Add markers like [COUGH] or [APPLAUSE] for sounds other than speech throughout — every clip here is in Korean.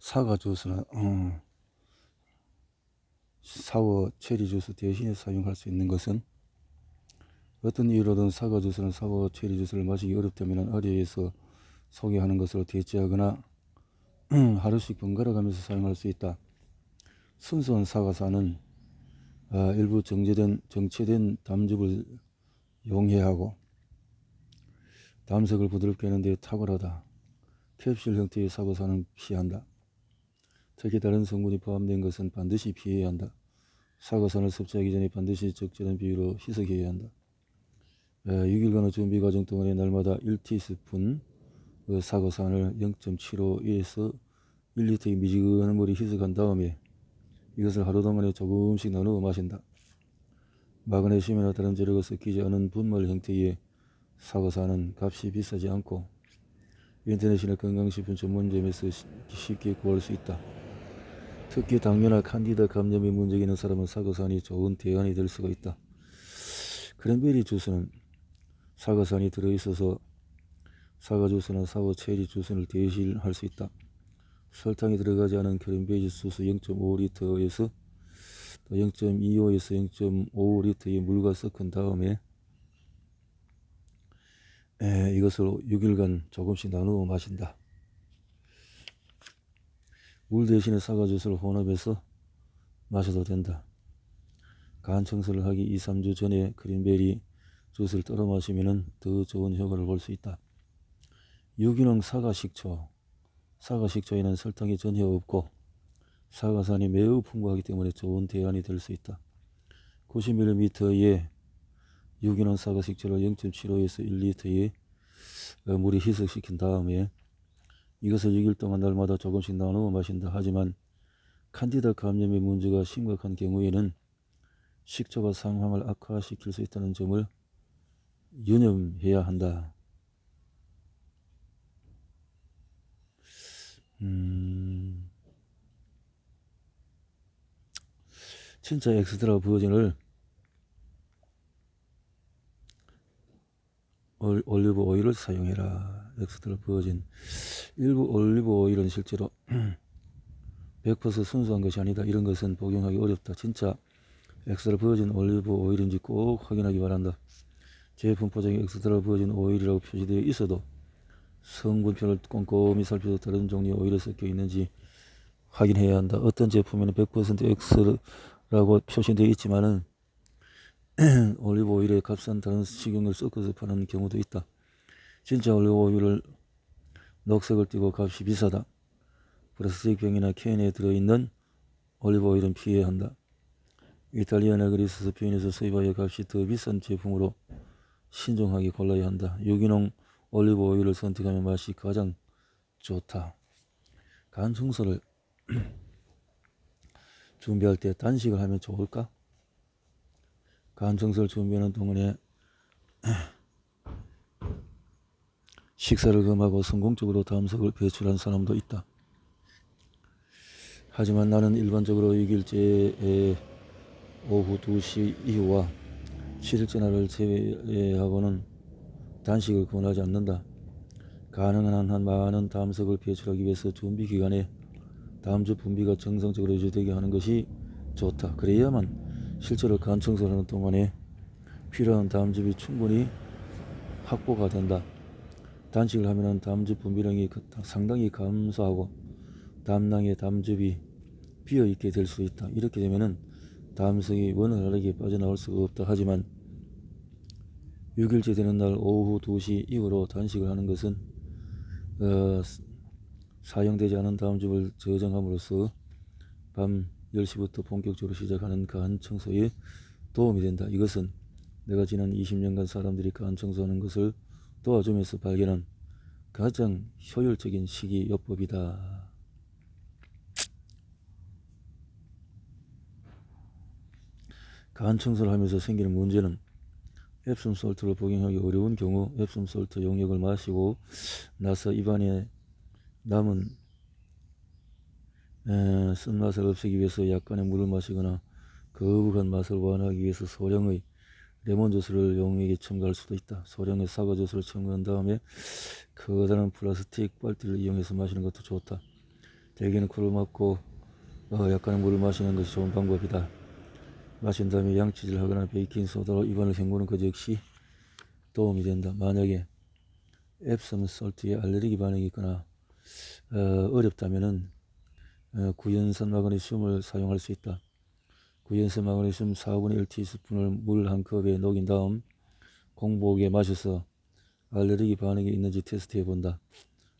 사과 주스는 어, 사워 체리 주스 대신에 사용할 수 있는 것은 어떤 이유로든 사과 주스는 사과 체리 주스를 마시기 어렵다면 아래에서 소개하는 것으로 대체하거나 하루씩 번갈아 가면서 사용할 수 있다. 순수한 사과사는 아, 일부 정제된 정체된 담즙을 용해하고 담색을 부드럽게 하는 데 탁월하다. 캡슐 형태의 사과사는 피한다. 특히 다른 성분이 포함된 것은 반드시 피해야 한다. 사과산을 섭취하기 전에 반드시 적절한 비율로 희석해야 한다. 6일간의 준비 과정 동안에 날마다 1티스푼 그 사과산을 0.75에서 1리터의 미지근한 물에 희석한 다음에 이것을 하루 동안에 조금씩 나누어 마신다. 마그네슘이나 다른 재료가 섞이지 않은 분말 형태의 사과산은 값이 비싸지 않고 인터넷이나 건강식품 전문점에서 쉽게 구할 수 있다. 특히 당뇨나 칸디다 감염이 문제가 있는 사람은 사과산이 좋은 대안이 될 수가 있다. 크랜베리 주스는 사과산이 들어있어서 사과 주스나 사과 체리 주스를 대신할 수 있다. 설탕이 들어가지 않은 크랜베리 주스 0.5리터에서 0.25에서 0.5리터의 물과 섞은 다음에 에, 이것을 6일간 조금씩 나누어 마신다. 물 대신에 사과 주스를 혼합해서 마셔도 된다. 간 청소를 하기 2, 3주 전에 크린베리 주스를 떨어 마시면 더 좋은 효과를 볼 수 있다. 유기농 사과 식초 사과 식초에는 설탕이 전혀 없고 사과산이 매우 풍부하기 때문에 좋은 대안이 될 수 있다. 90ml의 유기농 사과 식초를 0.75에서 1리터의 어, 물에 희석시킨 다음에 이것을 6일 동안 날마다 조금씩 나누어 마신다. 하지만 칸디다 감염의 문제가 심각한 경우에는 식초가 상황을 악화시킬 수 있다는 점을 유념해야 한다. 음, 진짜 엑스트라 버전을 올- 올리브 오일을 사용해라. 엑스트라 버진. 일부 올리브 오일은 실제로 [CLEARS THROAT] 100% 순수한 것이 아니다. 이런 것은 복용하기 어렵다. 진짜 엑스트라 버진 올리브 오일인지 꼭 확인하기 바란다. 제품 포장에 엑스트라 버진 오일이라고 표시되어 있어도 성분표를 꼼꼼히 살펴서 다른 종류의 오일이 섞여 있는지 확인해야 한다. 어떤 제품에는 100% X라고 표시되어 있지만은 [CLEARS THROAT] 올리브 오일에 값싼 다른 식용유를 섞어서 파는 경우도 있다. 진짜 올리브 오일을 녹색을 띠고 값이 비싸다. 플라스틱 병이나 캔에 들어있는 올리브 오일은 피해야 한다. 이탈리아나 그리스 스페인에서 수입하여 값이 더 비싼 제품으로 신중하게 골라야 한다. 유기농 올리브 오일을 선택하면 맛이 가장 좋다. 간 청소를 [CLEARS THROAT] 준비할 때 단식을 하면 좋을까? 간 청소를 준비하는 동안에 식사를 금하고 성공적으로 담석을 배출한 사람도 있다. 하지만 나는 일반적으로 6일째에 오후 2시 이후와 7일째 날을 제외하고는 단식을 권하지 않는다. 가능한 한 많은 담석을 배출하기 위해서 준비 기간에 담즙 분비가 정상적으로 유지되게 하는 것이 좋다. 그래야만 실제로 간 청소를 하는 동안에 필요한 담즙이 충분히 확보가 된다. 단식을 하면 담즙 분비량이 그- 상당히 감소하고 담낭의 담즙이 비어 있게 될 수 있다. 이렇게 되면은 담석이 원활하게 빠져나올 수가 없다. 하지만 6일째 되는 날 오후 2시 이후로 단식을 하는 것은 어, 사용되지 않은 담즙을 저장함으로써 밤 10시부터 본격적으로 시작하는 간 청소에 도움이 된다. 이것은 내가 지난 20년간 사람들이 간 청소하는 것을 도와주면서 발견한 가장 효율적인 식이요법이다. 간 청소를 하면서 생기는 문제는 앱솜 솔트를 복용하기 어려운 경우 앱솜 솔트 용액을 마시고 나서 입안에 남은 에, 쓴맛을 없애기 위해서 약간의 물을 마시거나 거북한 맛을 완화하기 위해서 소량의 레몬 주스를 용에게 첨가할 수도 있다. 소량의 사과 주스를 첨가한 다음에 커다란 플라스틱 빨대를 이용해서 마시는 것도 좋다. 대개는 코를 막고 어, 약간의 물을 마시는 것이 좋은 방법이다. 마신 다음에 양치질 하거나 베이킹 소다로 입안을 헹구는 것 역시 도움이 된다. 만약에 앱섬 솔트에 알레르기 반응이 있거나 어, 어렵다면은 어, 구연산 마그네슘을 사용할 수 있다. 구연산 마그네슘 4분의 1 티스푼을 물 한 컵에 녹인 다음 공복에 마셔서 알레르기 반응이 있는지 테스트해 본다.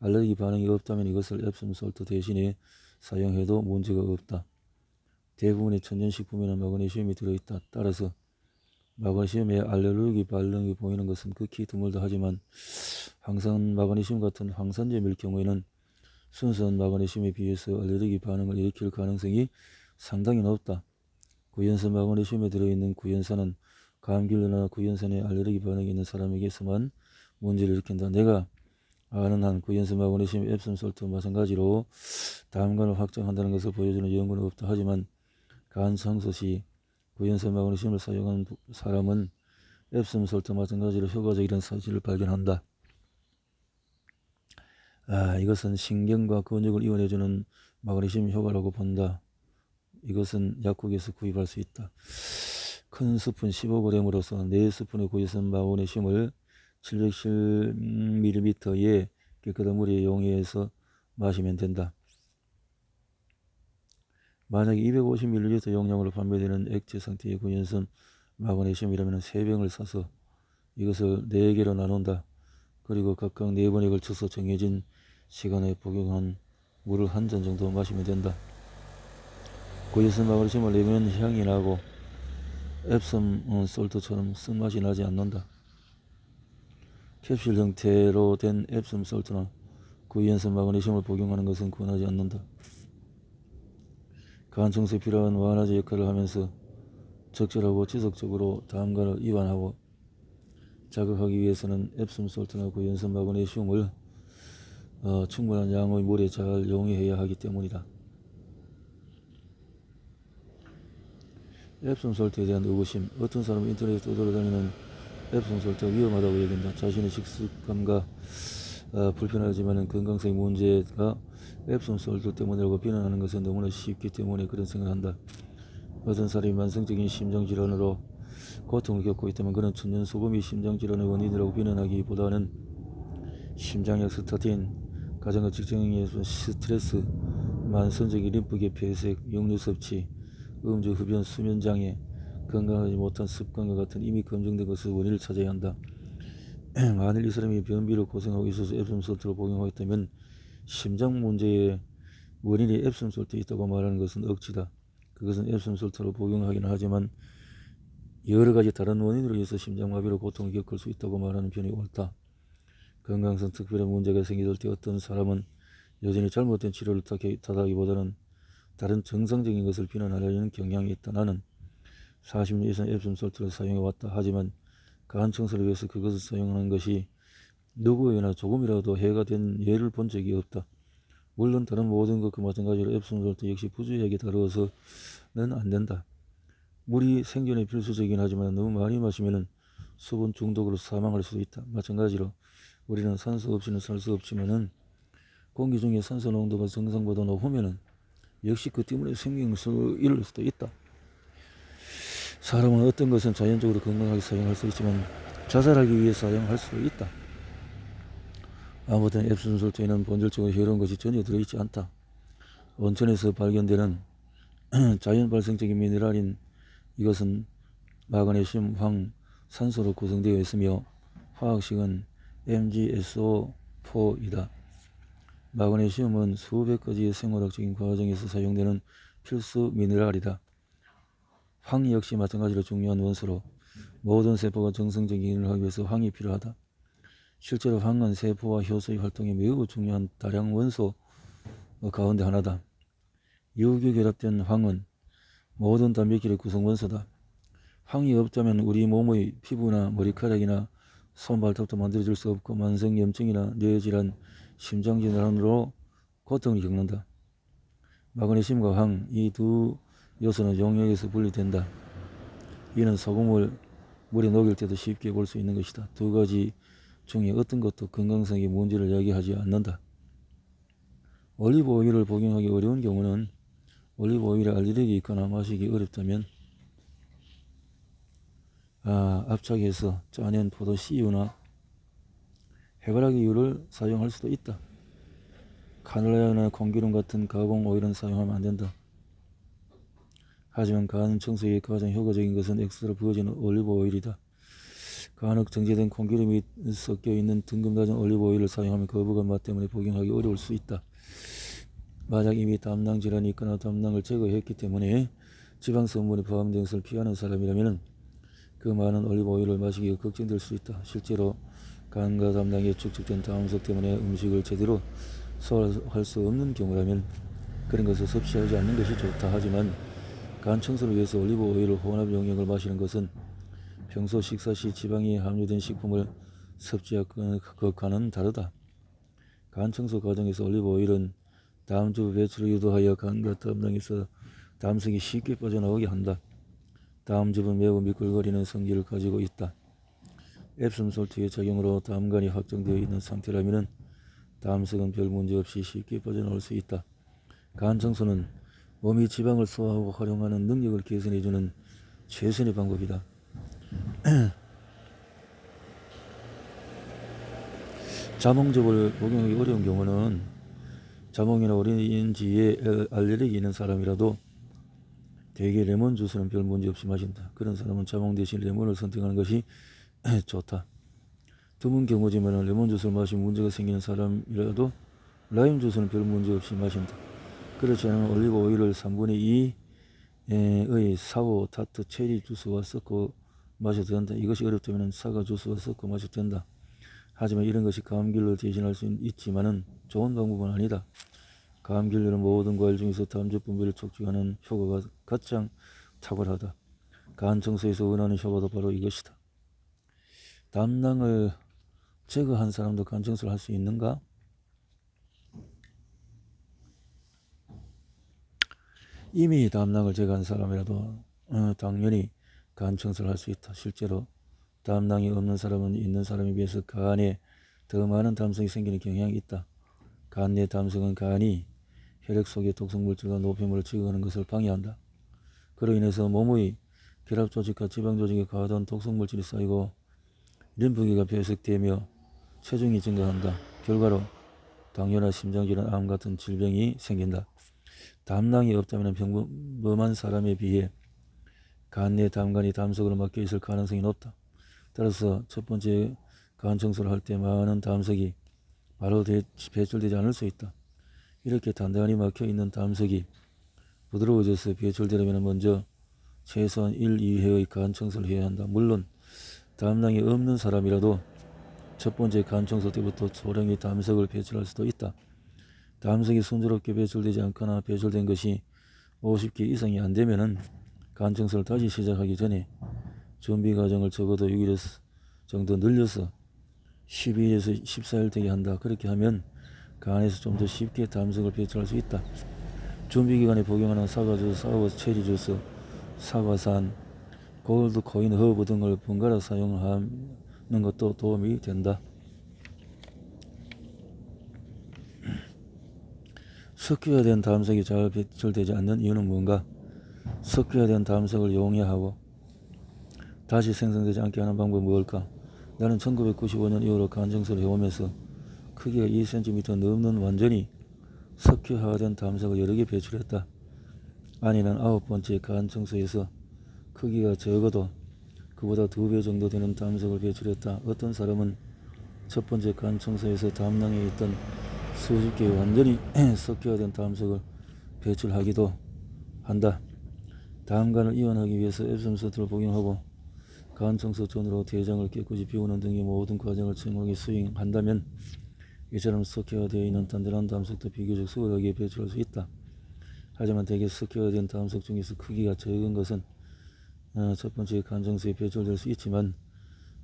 알레르기 반응이 없다면 이것을 앱섬 솔트 대신에 사용해도 문제가 없다. 대부분의 천연식품에는 마그네슘이 들어있다. 따라서 마그네슘에 알레르기 반응이 보이는 것은 극히 드물다 하지만 황산 마그네슘 같은 황산점일 경우에는 순수한 마그네슘에 비해서 알레르기 반응을 일으킬 가능성이 상당히 높다. 구연산 마그네슘에 들어있는 구연산은 감기나 구연산에 알레르기 반응이 있는 사람에게서만 문제를 일으킨다. 내가 아는 한 구연산 마그네슘 앱섬 솔트와 마찬가지로 담간을 확장한다는 것을 보여주는 연구는 없다. 하지만 간 청소 시 구연산 마그네슘을 사용한 사람은 앱섬 솔트와 마찬가지로 효과적이라는 사실을 발견한다. 아, 이것은 신경과 근육을 이완해주는 마그네슘 효과라고 본다. 이것은 약국에서 구입할 수 있다. 큰 스푼 15g으로서 4스푼의 구연산 마그네슘을 710ml의 깨끗한 물에 용해해서 마시면 된다. 만약 250ml 용량으로 판매되는 액체 상태의 구연산 마그네슘이라면 3병을 사서 이것을 4개로 나눈다. 그리고 각각 4번에 걸쳐서 정해진 시간에 복용한 물을 한 잔 정도 마시면 된다. 구연산 마그네슘을 내면 향이 나고 앱섬 어, 솔트처럼 쓴맛이 나지 않는다. 캡슐 형태로 된 앱섬 솔트나 구연산 마그네슘을 복용하는 것은 권하지 않는다. 간 청소에 필요한 완화제 역할을 하면서 적절하고 지속적으로 담간을 이완하고 자극하기 위해서는 앱섬 솔트나 구연산 마그네슘을 어, 충분한 양의 물에 잘 용해해야 하기 때문이다. 앱섬 솔트에 대한 의구심 어떤 사람은 인터넷에 떠돌아다니는 앱섬 솔트가 위험하다고 얘기한다. 자신의 식습관과 어, 불편하지만 건강성의 문제가 앱섬 솔트 때문이라고 비난하는 것은 너무나 쉽기 때문에 그런 생각을 한다. 어떤 사람이 만성적인 심장 질환으로 고통을 겪고 있다면 그는 천연소금이 심장질환의 원인이라고 비난하기보다는 심장약 스타틴, 가정과 직장에서 스트레스, 만성적인 림프계 폐색, 육류 섭취, 음주, 흡연, 수면장애, 건강하지 못한 습관과 같은 이미 검증된 것을 원인을 찾아야 한다. [CLEARS THROAT] 만일 이 사람이 변비로 고생하고 있어서 앱섬 솔트를 복용하고 있다면 심장 문제의 원인이 앱섬 솔트에 있다고 말하는 것은 억지다. 그것은 앱섬 솔트로 복용하기는 하지만 여러 가지 다른 원인으로 인해서 심장마비로 고통을 겪을 수 있다고 말하는 편이 옳다. 건강상 특별한 문제가 생길 때 어떤 사람은 여전히 잘못된 치료를 탓하기보다는 다른 정상적인 것을 비난하려는 경향이 있다. 나는 40년 이상 앱섬 솔트를 사용해 왔다. 하지만 간 청소를 위해서 그것을 사용하는 것이 누구에게나 조금이라도 해가 된 예를 본 적이 없다. 물론 다른 모든 것과 마찬가지로 앱섬 솔트 역시 부주의하게 다루어서는 안 된다. 물이 생존에 필수적이긴 하지만 너무 많이 마시면 수분 중독으로 사망할 수도 있다. 마찬가지로 우리는 산소 없이는 살 수 없지만은 공기 중에 산소 농도가 정상보다 높으면은 역시 그 때문에 생명을 잃을 수도 있다. 사람은 어떤 것은 자연적으로 건강하게 사용할 수 있지만 자살하기 위해 사용할 수도 있다. 아무튼 솔트에는 본질적으로 해로운 것이 전혀 들어있지 않다. 온천에서 발견되는 [CLEARS THROAT] 자연 발생적인 미네랄인 이것은 마그네슘, 황, 산소로 구성되어 있으며 화학식은 MgSO4이다. 마그네슘은 수백 가지의 생물학적인 과정에서 사용되는 필수 미네랄이다. 황 역시 마찬가지로 중요한 원소로 모든 세포가 정상적인 기능을 하기 위해서 황이 필요하다. 실제로 황은 세포와 효소의 활동에 매우 중요한 다량 원소 가운데 하나다. 유기 결합된 황은 모든 단백질의 구성 원소다. 황이 없다면 우리 몸의 피부나 머리카락이나 손발톱도 만들어질 수 없고 만성 염증이나 뇌질환, 심장 질환으로 고통을 겪는다. 마그네슘과 황, 이두 요소는 용액에서 분리된다. 이는 소금을 물에 녹일 때도 쉽게 볼 수 있는 것이다. 두 가지 중에 어떤 것도 건강성의 문제를 야기하지 않는다. 올리브 오일을 복용하기 어려운 경우는 올리브 오일에 알레르기 있거나 마시기 어렵다면 아, 압착해서 짜낸 포도 씨유나 해바라기유를 사용할 수도 있다. 카놀라나 콩기름 같은 가공 오일은 사용하면 안 된다. 하지만 간 청소에 가장 효과적인 것은 엑스트라 버진 올리브 오일이다. 간혹 정제된 콩기름이 섞여 있는 등급 낮은 올리브 오일을 사용하면 거부감 맛 때문에 복용하기 어려울 수 있다. 만약 이미 담낭 질환이 있거나 담낭을 제거했기 때문에 지방 성분이 포함된 것을 피하는 사람이라면 그 많은 올리브 오일을 마시기가 걱정될 수 있다. 실제로 간과 담낭에 축적된 다음석 때문에 음식을 제대로 소화할 수 없는 경우라면 그런 것을 섭취하지 않는 것이 좋다. 하지만 간 청소를 위해서 올리브 오일을 혼합 용액을 마시는 것은 평소 식사 시 지방이 함유된 식품을 섭취하는 것과는 다르다. 간 청소 과정에서 올리브 오일은 다음 주 배출을 유도하여 간과 담낭에서 담석이 쉽게 빠져나오게 한다. 다음 즙은 매우 미끌거리는 성질을 가지고 있다. 앱섬 솔트의 작용으로 담간이 확정되어 있는 상태라면 담석은 별 문제 없이 쉽게 빠져나올 수 있다. 간 청소는 몸이 지방을 소화하고 활용하는 능력을 개선해주는 최선의 방법이다. [CLEARS THROAT] 자몽즙을 복용하기 어려운 경우는 자몽이나 오렌지에 알레르기 있는 사람이라도 대개 레몬 주스는 별 문제 없이 마신다. 그런 사람은 자몽 대신 레몬을 선택하는 것이 [CLEARS THROAT] 좋다. 드문 경우지만 레몬 주스를 마시면 문제가 생기는 사람이라도 라임 주스는 별 문제 없이 마신다. 그렇지 않으면 올리브 오일을 3분의 2의 사워, 타트, 체리 주스와 섞어 마셔도 된다. 이것이 어렵다면 사과 주스와 섞어 마셔도 된다. 하지만 이런 것이 감기를 대신할 수 있지만은 좋은 방법은 아니다. 감기류는 모든 과일 중에서 담즙 분비를 촉진하는 효과가 가장 탁월하다. 간 청소에서 원하는 효과도 바로 이것이다. 담낭을 제거한 사람도 간 청소를 할 수 있는가? 이미 담낭을 제거한 사람이라도 어, 당연히 간 청소를 할 수 있다. 실제로 담낭이 없는 사람은 있는 사람에 비해서 간에 더 많은 담성이 생기는 경향이 있다. 간 내 담성은 간이 혈액 속의 독성 물질과 노폐물을 제거하는 것을 방해한다. 그로 인해서 몸의 결합 조직과 지방 조직에 과다한 독성 물질이 쌓이고 림프계가 배색되며 체중이 증가한다. 결과로 당뇨나 심장질환, 암 같은 질병이 생긴다. 담낭이 없다면 평범한 사람에 비해 간내 담간이 담석으로 막혀 있을 가능성이 높다. 따라서 첫 번째 간 청소를 할 때 많은 담석이 바로 배출되지 않을 수 있다. 이렇게 단단히 막혀 있는 담석이 부드러워져서 배출되려면 먼저 최소한 1, 2회의 간 청소를 해야 한다. 물론 담낭이 없는 사람이라도 첫 번째 간 청소 때부터 소량의 담석을 배출할 수도 있다. 담석이 순조롭게 배출되지 않거나 배출된 것이 50개 이상이 안 되면은 간 청소를 다시 시작하기 전에 준비 과정을 적어도 6일 정도 늘려서 12일에서 14일 되게 한다. 그렇게 하면 간에서 좀 더 쉽게 담석을 배출할 수 있다. 준비 기간에 복용하는 사과주스, 사과 체리 주스, 사과산, 골드 코인 허브 등을 번갈아 사용하는 것도 도움이 된다. 섞여야 된 담석이 잘 배출되지 않는 이유는 뭔가? 섞여야 된 담석을 용해하고 다시 생성되지 않게 하는 방법은 무엇일까? 나는 1995년 이후로 간증서를 해오면서 크기가 2cm 넘는 완전히 석회화된 담석을 여러 개 배출했다. 아니는 아홉 번째 간청소에서 크기가 적어도 그보다 두 배 정도 되는 담석을 배출했다. 어떤 사람은 첫 번째 간청소에서 담낭에 있던 수십 개의 완전히 [CLEARS THROAT] 석회화된 담석을 배출하기도 한다. 담간을 이완하기 위해서 앱섬 서트를 복용하고 간 청소 전으로 대장을 깨끗이 비우는 등의 모든 과정을 정확히 수행한다면 이처럼 석회화되어 있는 단단한 담석도 비교적 수월하게 배출할 수 있다. 하지만 대개 석회화된 담석 중에서 크기가 적은 것은 어, 첫 번째 간정수에 배출될 수 있지만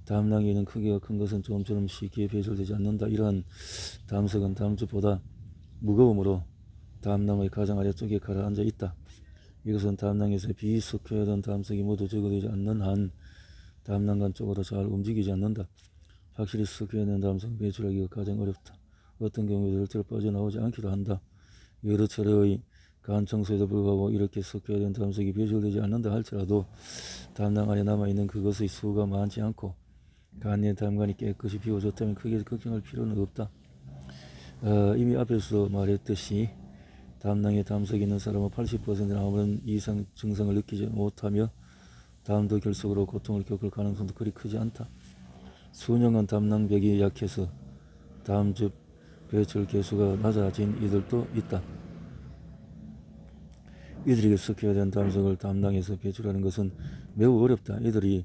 담낭에 있는 크기가 큰 것은 좀처럼 쉽게 배출되지 않는다. 이러한 담석은 담즙보다 무거움으로 담낭의 가장 아래쪽에 가라앉아 있다. 이것은 담낭에서 비석회화된 담석이 모두 제거되지 않는 한 담낭관 쪽으로 잘 움직이지 않는다. 확실히 섞여있는 담성 배출하기가 가장 어렵다. 어떤 경우에도 절대로 빠져나오지 않기도 한다. 여러 차례의 간 청소에도 불구하고 이렇게 섞여야 된 담석이 배출되지 않는다 할지라도 담낭 안에 남아있는 그것의 수가 많지 않고 간내 담관이 깨끗이 비워졌다면 크게 걱정할 필요는 없다. 어, 이미 앞에서 말했듯이 담낭에 담석이 있는 사람은 80%는 아무런 이상 증상을 느끼지 못하며 담도 결석으로 고통을 겪을 가능성도 그리 크지 않다. 수년간 담낭벽이 약해서 담즙 배출 개수가 낮아진 이들도 있다. 이들에게 섞여야 되는 담석을 담낭에서 배출하는 것은 매우 어렵다. 이들이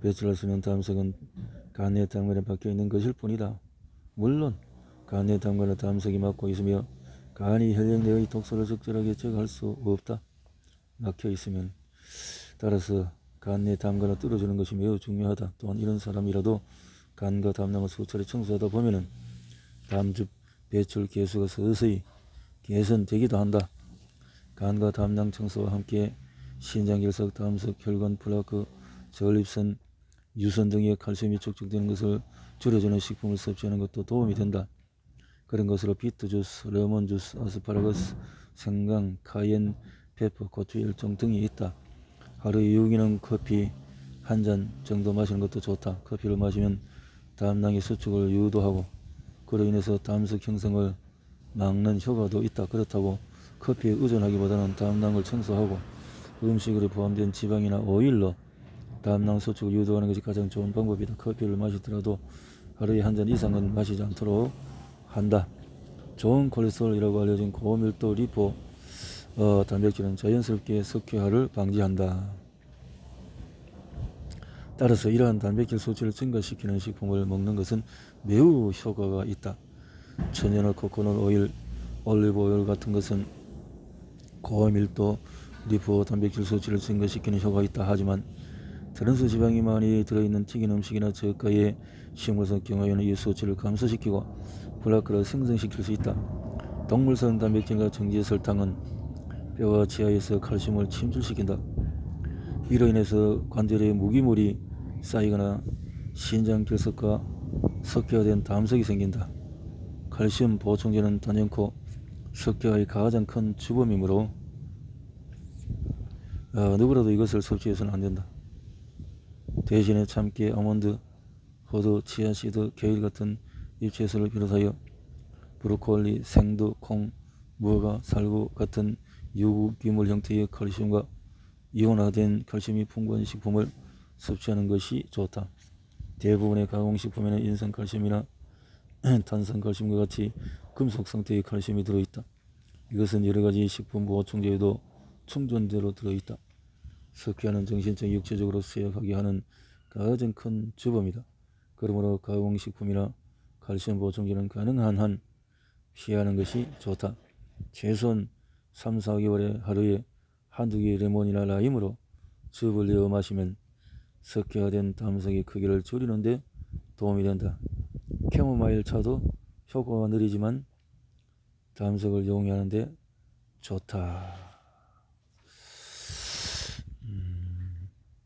배출할 수 있는 담석은 간내 담관에 박혀 있는 것일 뿐이다. 물론 간내 담관의 담석이 막고 있으며 간이 혈령내의 독소를 적절하게 제거할 수 없다. 막혀 있으면 따라서 간내 담관을 뚫어주는 것이 매우 중요하다. 또한 이런 사람이라도 간과 담낭을 수차례 청소하다 보면은 담즙 배출 개수가 서서히 개선되기도 한다. 간과 담낭 청소와 함께 신장결석, 담석, 혈관, 플라크, 전립선, 유선 등의 칼슘이 축적되는 것을 줄여주는 식품을 섭취하는 것도 도움이 된다. 그런 것으로 비트 주스, 레몬 주스, 아스파라거스, 생강, 카옌, 페퍼, 고추 일종 등이 있다. 하루에 유기농 커피 한 잔 정도 마시는 것도 좋다. 커피를 마시면 담낭의 수축을 유도하고 그로 인해서 담석 형성을 막는 효과도 있다. 그렇다고 커피에 의존하기보다는 담낭을 청소하고 음식으로 포함된 지방이나 오일로 담낭 수축을 유도하는 것이 가장 좋은 방법이다. 커피를 마시더라도 하루에 한 잔 이상은 마시지 않도록 한다. 좋은 콜레스테롤이라고 알려진 고밀도 리포 어, 단백질은 자연스럽게 석회화를 방지한다. 따라서 이러한 단백질 수치를 증가시키는 식품을 먹는 것은 매우 효과가 있다. 천연의 코코넛 오일, 올리브 오일 같은 것은 고밀도 리포 단백질 수치를 증가시키는 효과가 있다 하지만 트랜스 지방이 많이 들어있는 튀긴 음식이나 저가의 식물성 경화에는 이 수치를 감소시키고 플라크를 생성시킬 수 있다. 동물성 단백질과 정제 설탕은 뼈와 치아에서 칼슘을 침출시킨다. 이로 인해서 관절에 무기물이 쌓이거나 신장 결석과 석회화된 담석이 생긴다. 칼슘 보충제는 단연코 석회화의 가장 큰 주범이므로 어, 누구라도 이것을 섭취해서는 안 된다. 대신에 참깨, 아몬드, 호두, 치아씨드, 게일 같은 잎채소를 비롯하여 브로콜리, 생두, 콩, 무화과, 살구 같은 유기물 형태의 칼슘과 이온화된 칼슘이 풍부한 식품을 섭취하는 것이 좋다. 대부분의 가공식품에는 인산칼슘이나 [CLEARS THROAT] 탄산칼슘과 같이 금속 상태의 칼슘이 들어있다. 이것은 여러 가지 식품 보충제에도 충전대로 들어있다. 석회화는 정신적, 육체적으로 쇠약하게 하는 가장 큰 주범이다. 그러므로 가공식품이나 칼슘 보충제는 가능한 한 피하는 것이 좋다. 최소한 3, 4개월에 하루에 한두 개의 레몬이나 라임으로 즙을 내어 마시면 석회화된 담석의 크기를 줄이는 데 도움이 된다. 캐모마일 차도 효과가 느리지만 담석을 용이하는 데 좋다.